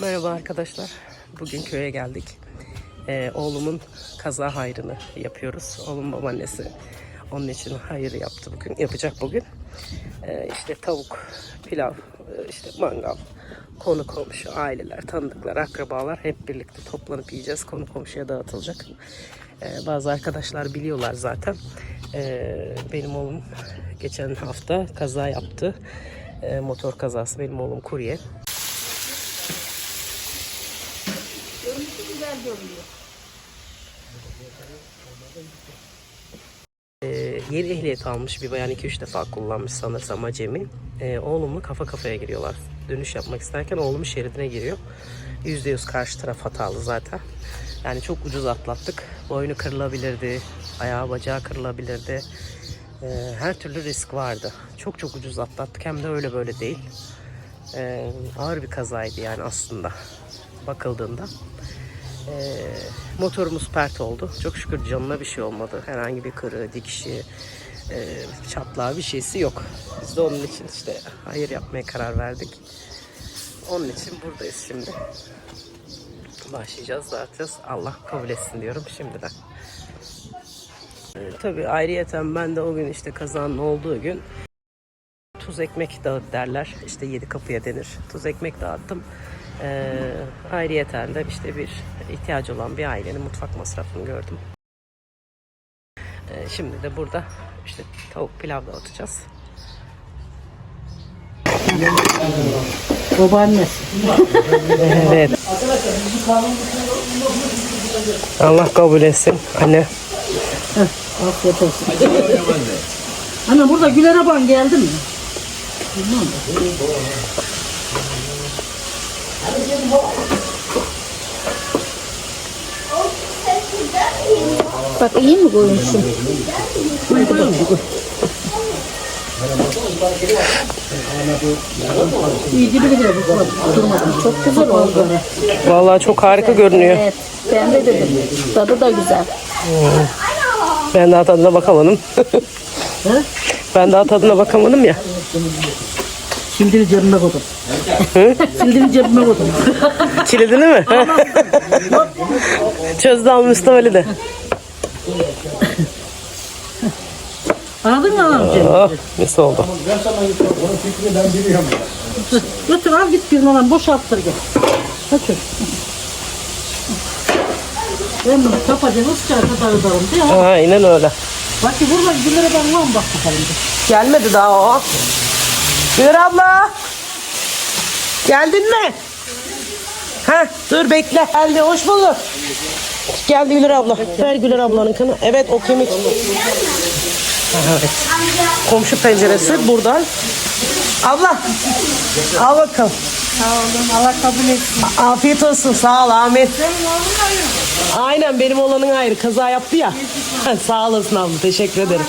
Merhaba arkadaşlar. Bugün köye geldik. Ee, oğlumun kaza hayrını yapıyoruz. Oğlum babaannesi onun için hayır yaptı bugün. Yapacak bugün. Ee, işte tavuk, pilav, e, işte mangal, konu komşu, aileler, tanıdıklar, akrabalar hep birlikte toplanıp yiyeceğiz. Konu komşuya dağıtılacak. Ee, bazı arkadaşlar biliyorlar zaten. Ee, benim oğlum geçen hafta kaza yaptı. Ee, motor kazası. Benim oğlum kurye. Ee, yeni ehliyet almış bir bayan 2-3 defa kullanmış sanırsam acemi. Ee, oğlumla kafa kafaya giriyorlar. Dönüş yapmak isterken oğlumun şeridine giriyor. %100 karşı taraf hatalı zaten. Yani çok ucuz atlattık. Boynu kırılabilirdi, ayağı bacağı kırılabilirdi. Ee, her türlü risk vardı. Çok çok ucuz atlattık hem de öyle böyle değil. Ee, ağır bir kazaydı yani aslında bakıldığında. Ee, motorumuz pert oldu. Çok şükür canına bir şey olmadı. Herhangi bir kırığı, dikişi, e, çatlağı bir şeysi yok. Biz de onun için işte hayır yapmaya karar verdik. Onun için buradayız şimdi. Başlayacağız, dağıtacağız. Allah kabul etsin diyorum şimdiden. Ee, tabii ayrıyeten ben de o gün işte kazanın olduğu gün tuz ekmek dağıt derler. İşte yedi kapıya denir. Tuz ekmek dağıttım. Ee, ayrıyeten de işte bir ihtiyacı olan bir ailenin mutfak masrafını gördüm. Ee, şimdi de burada işte tavuk pilav dağıtacağız. Babaannesi. Evet. Allah kabul etsin. Anne. Afiyet olsun. Anne burada Güler Aban geldi mi? Bilmem. Bak iyi mi koymuşum? İyi gibi gidiyor bu. Durmadım. Çok güzel oldu. Vallahi çok harika görünüyor. Evet, ben de dedim. Tadı da güzel. Ben daha tadına bakamadım. Ben daha tadına bakamadım ya. Şimdi cebime koydum. Şimdi cebime koydum. Kilidini mi? Çözdü almıştı öyle de. Anladın mı anam? Oh, mis oldu. Götür al git birini olan boşalttır gel. Götür. Ben bunu kapacağım, ısıcağı kadar ederim diye. Aynen öyle. Bak ki burada Güler Aban var mı bak bakalım. Gelmedi daha o. Gülür abla. Geldin mi? Ha, dur bekle. Geldi, hoş bulduk. Geldi Gülür abla. Ver Gülür ablanın kanı. Evet, o kemik. Evet. Komşu penceresi buradan. Abla. Al bakalım. Sağ olun, Allah kabul etsin. Afiyet olsun. Sağ ol Ahmet. Aynen benim olanın ayrı. Kaza yaptı ya. sağ olasın abla. Teşekkür ederim.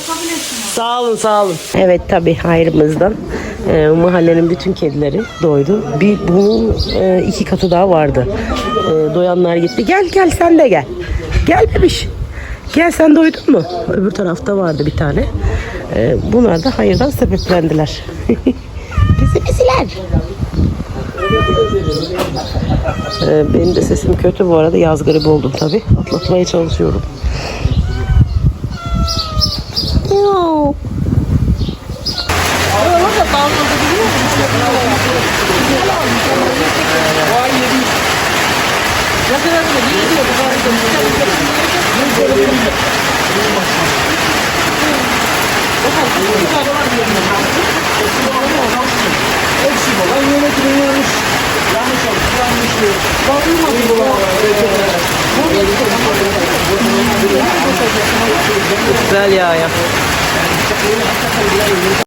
Sağ olun sağ olun. Evet tabii hayrımızdan e, mahallenin bütün kedileri doydu. Bir bunun e, iki katı daha vardı. E, doyanlar gitti. Gel gel sen de gel. Gel bebiş. Gel sen doydun mu? Öbür tarafta vardı bir tane. E, bunlar da hayırdan sebeplendiler. Bizi biziler. Ee, benim de sesim kötü bu arada. Yaz gribi oldum tabii. Atlatmaya çalışıyorum. Miau. Güzel ya ya.